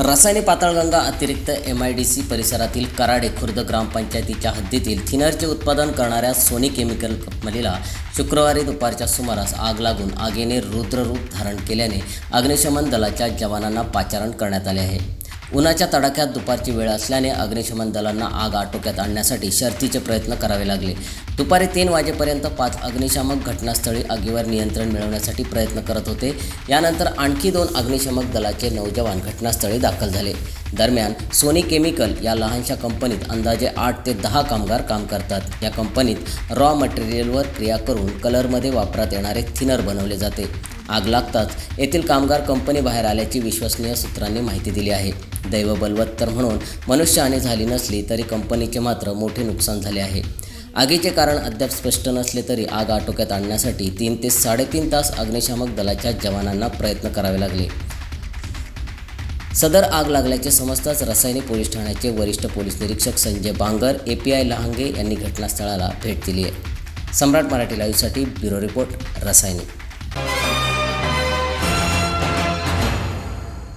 रसायने पाताळगंगा अतिरिक्त M I D C परिसरातील कराडे खुर्द ग्रामपंचायतीच्या हद्दीतील थिनरचे उत्पादन करणाऱ्या सोनी केमिकल कंपनीला शुक्रवारी दुपारच्या सुमारास आग लागून आगीने रुद्ररूप धारण केल्याने अग्निशमन दलाच्या जवानांना पाचारण करण्यात आले आहे. उन्हाच्या तडाख्यात दुपारची वेळ असल्याने अग्निशमन दलांना आग आटोक्यात आणण्यासाठी शर्थीचे प्रयत्न करावे लागले. दुपारी तीन वाजेपर्यंत पाच अग्निशामक घटनास्थळी आगीवर नियंत्रण मिळवण्यासाठी प्रयत्न करत होते. यानंतर आणखी दोन अग्निशमक दलाचे नऊ जवान घटनास्थळी दाखल झाले. दरम्यान सोनी केमिकल या लहानशा कंपनीत अंदाजे आठ ते दहा कामगार काम करतात. या कंपनीत रॉ मटेरियलवर क्रिया करून कलरमध्ये वापरात येणारे थिनर बनवले जाते. आग लागताच येथील कामगार कंपनी बाहेर आल्याची विश्वसनीय सूत्रांनी माहिती दिली आहे. दैव बलवत्तर म्हणून मनुष्यहानी झाली नसली तरी कंपनीचे मात्र मोठे नुकसान झाले आहे. आगीचे कारण अद्याप स्पष्ट नसले तरी आग आटोक्यात आणण्यासाठी तीन ते साडेतीन तास अग्निशामक दलाच्या जवानांना प्रयत्न करावे लागले. सदर आग लागल्याचे समजताच रसायनी पोलीस ठाण्याचे वरिष्ठ पोलीस निरीक्षक Sanjay Bangar A P I Lahange यांनी घटनास्थळाला भेट दिली आहे. सम्राट मराठी लाईव्हसाठी ब्युरो रिपोर्ट रसायनी.